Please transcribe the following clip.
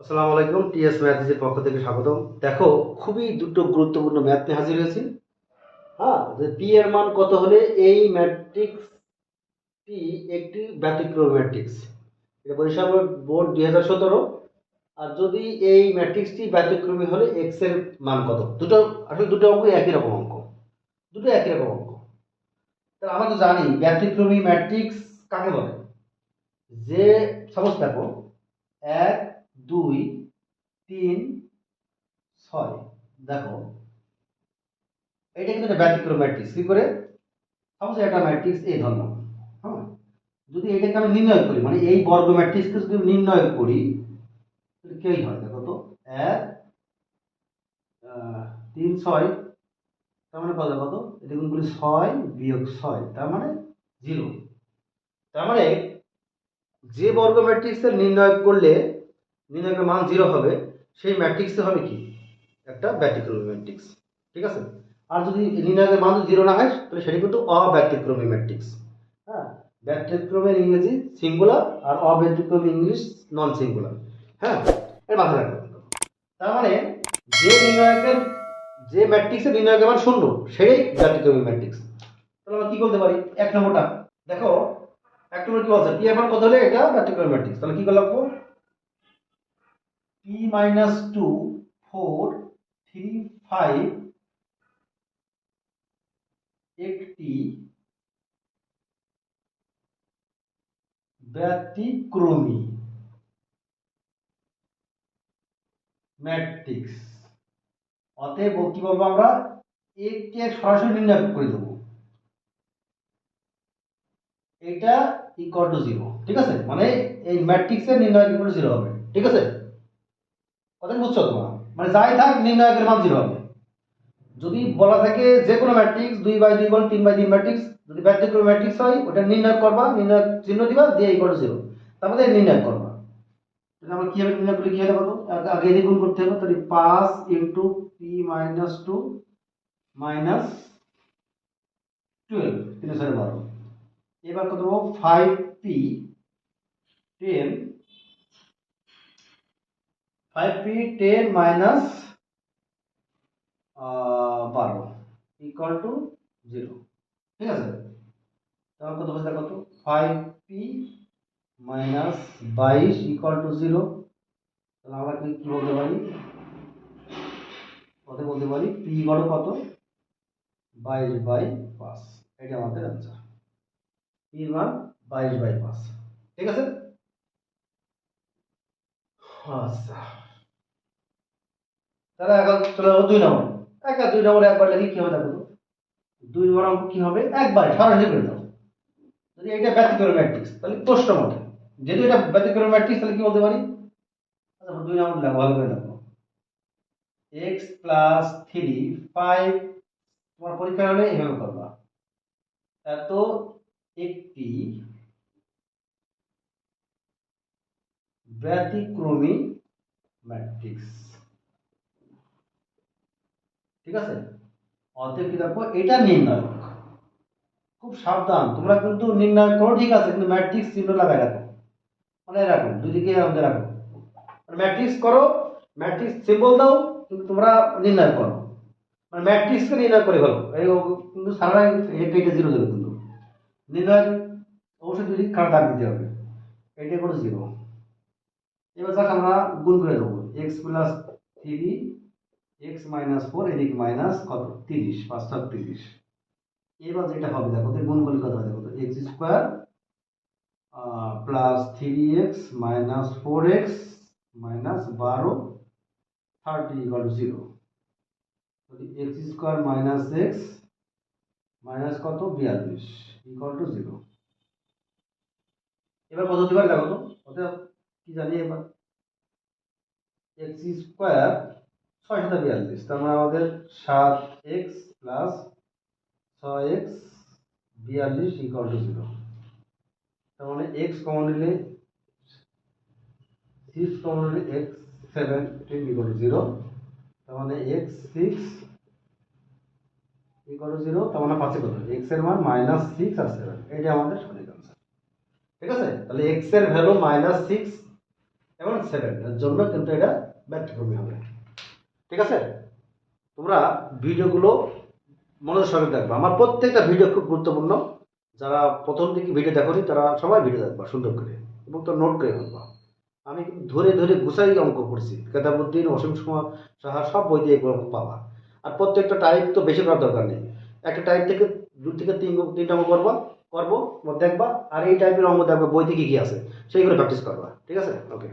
আসসালামু আলাইকুম, টিএস ম্যাথের পক্ষ থেকে স্বাগতম। দেখো, খুবই দুটো গুরুত্বপূর্ণ ম্যাথ নিয়ে হাজির হয়েছি। হ্যাঁ পি এর মান কত হলে এই ম্যাট্রিক্সটি একটি ব্যতিক্রম ম্যাট্রিক্স এটা বরিশাল বোর্ড দুই হাজার সতেরো। আর যদি এই ম্যাট্রিক্সটি ব্যতিক্রমী হলে এক্সের মান কত? দুটো, আসলে দুটো অঙ্ক একই রকম অঙ্ক। দুটো একই রকম অঙ্ক। তাহলে আমরা তো জানি ব্যতিক্রমী ম্যাট্রিক্স কাকে বলে? যে সাপোজ দেখো, এক দুই, তিন, ছয়। দেখো, এটা কিন্তু ব্যতিক্রম ম্যাট্রিক্স। কি করে? সাপোজ একটা ম্যাট্রিক্স এই ধরলাম হ্যাঁ? যদি এটাকে আমি নির্ণয় করি মানে এই বর্গ ম্যাট্রিক্সকে যদি নির্ণয় করি, তাহলে কেই হয় দেখো তো? এক তিন, ছয়। তার মানে কত কত এটা গুণ করি ছয় বিয়োগ ছয়, তার মানে জিরো। তার মানে যে বর্গ ম্যাট্রিক্সের নির্ণয় করলে নির্ণয়ের মান জিরো হবে, সেই ম্যাট্রিক্সে হবে কি? একটা ব্যতিক্রমী ম্যাট্রিক্স ঠিক আছে? আর যদি নির্ণয়ের মান জিরো না হয়, তাহলে সেটি কিন্তু অব্যতিক্রমী ম্যাট্রিক্স হ্যাঁ? ব্যতিক্রমের ইংরেজি সিঙ্গুলার আর অব্যতিক্রমী ইংলিশ নন সিঙ্গুলার হ্যাঁ? এর মাথায় রাখবে তার মানে যে নির্ণায়কের, যে ম্যাট্রিক্সের নির্ণায়কের মান শূন্য সেটাই ব্যতিক্রমী ম্যাট্রিক্স তাহলে আমরা কি করতে পারি? এক নম্বরটা, দেখো, এক নম্বর কি বলছে? পি মান কত হলে? এটা ব্যতিক্রমী ম্যাট্রিক্স তাহলে কি করে p minus 2 4 3 5 একটি ব্যতিক্রমী ম্যাট্রিক্স অতএব কি বলব আমরা? একে সরাসরি নির্ণয় করে দেবো। এটা ইকুয়াল টু জিরো ঠিক আছে? মানে এই ম্যাট্রিক্সের নির্ণয় ইকুয়াল টু জিরো হবে, ঠিক আছে? কথা বুঝছ তোমরা? মানে যাই থাক নির্ণায়কের মান জিরো হবে। যদি বলা থাকে যে কোনো ম্যাট্রিক্স দুই বাই দুই বল, তিন বাই তিন ম্যাট্রিক্স যদি ব্যতিক্রম ম্যাট্রিক্স হয়, ওটা নির্ণয় করবা নির্ণয় চিহ্ন দিবা, দিয়ে ইকুয়াল জিরো তারপরে নির্ণয় করবা। তাহলে আমরা কীভাবে নির্ণয় করি কি হবে কত আগে- এদিকে গুণ করতে হবে, তাহলে পাঁচ into P minus two minus twelve তিন সাড়ে বারো। এবার কত দেবো five P ten five P ten minus বারো ইকুয়াল টু জিরো ঠিক আছে? তাহলে কত বলতে কত ফাইভ পি মাইনাস বাইশ ইকুয়াল টু জিরো তাহলে আমরা কি কি বলতে পারি? কত বলতে পারি? পি বড় কত? বাইশ বাই পাঁচ। এটা আমাদের আনসার পির মান বাইশ বাই পাঁচ। ঠিক আছে? আচ্ছা। তাহলে এখন চলে যাব দুই নম্বর। এক আর দুই নম্বরে একবার লিখি, কি হবে দেখো? দুই নম্বর অঙ্ক কি হবে? একবার সরাসরি করে দাও। যদি এটা ব্যতিক্রম ম্যাট্রিক্স, তাহলে প্রশ্ন মতে। যেহেতু এটা ব্যতিক্রম ম্যাট্রিক্স, তাহলে কি বলতে পারি? আচ্ছা দুই নম্বর লেখো ভালো করে লেখো এক্স প্লাস থ্রি ফাইভ তোমার পরীক্ষা হলে এভাবে করবা। এত একটি ব্যতিক্রমী ম্যাট্রিক্স। ঠিক আছে? অতএব কি দেখো, এটা নির্ণয় খুব সাবধান, তোমরা কিন্তু নির্ণয় করো, ঠিক আছে, কিন্তু ম্যাট্রিক্স চিহ্ন লাগাই রাখো। মানে রাখো দুদিকে আমাদের রাখো। ম্যাট্রিক্স করো ম্যাট্রিক্স সিম্বল দাও, কিন্তু তোমরা নির্ণয় করো। মানে ম্যাট্রিক্সকে নির্ণয় করে ফেলো। এই কিন্তু সারা এটা জিরো দেবে কিন্তু। নির্ণয়, অবশ্যই দুই খারাপ দাগ দিতে হবে। এটা কোনো জিরো এবার জাস্ট আমরা গুণ করে দেবো। X plus three X minus four এদিকে মাইনাস কত? তিরিশ পাঁচটা তিরিশ এবার যেটা হবে, দেখো তো গুণ করলে কত হবে, দেখো, তো X square plus three X minus four X minus বারো thirty equal to zero X square minus X minus কত? বিয়াল্লিশ ইকাল টু জিরো এবার কত দিবার দেখো তো? অতএব, কি জানি এবার? এক্স স্কোয়ার ছয় সাথে বিয়াল্লিশ। তার মানে আমাদের সাত এক্স প্লাস ছয় এক্স বিয়াল্লিশ ইকাল টু জিরো তার মানে এক্স কমন নিলে সিক্স কমন নিলে X seventeen equal to zero তার মানে X six equal to zero তার মানে পাঁচে কত এক্সের মান মাইনাস সিক্স আর সেভেন এটা আমাদের সঠিক আনসার ঠিক আছে? তাহলে এক্সের ভ্যালু মাইনাস সিক্স এবং সেভেন এর জন্য কিন্তু এটা ব্যতিক্রমী হবে। ঠিক আছে? তোমরা ভিডিওগুলো মনোযোগ সহকারে দেখবা। আমার প্রত্যেকটা ভিডিও খুব গুরুত্বপূর্ণ। যারা প্রথম দিকে ভিডিও দেখোনি, তারা সবাই ভিডিও দেখবা, সুন্দর করে। এবং তো নোট করে ফেলবা। আমি ধরে ধরে গুছাই অঙ্ক করছি। কেতাবুদ্দিন অসীম কুমার সাহা, সব বই দিয়ে এগুলো পাবা। আর প্রত্যেকটা টাইপ তো বেশি করার দরকার নেই। একটা টাইপ থেকে দু থেকে তিন তিনটা অঙ্ক করবা, করব দেখবা, আর এই টাইপের অঙ্ক দেখবা বই থেকে কি আছে, সেইগুলো প্র্যাকটিস করবা। ঠিক আছে? ওকে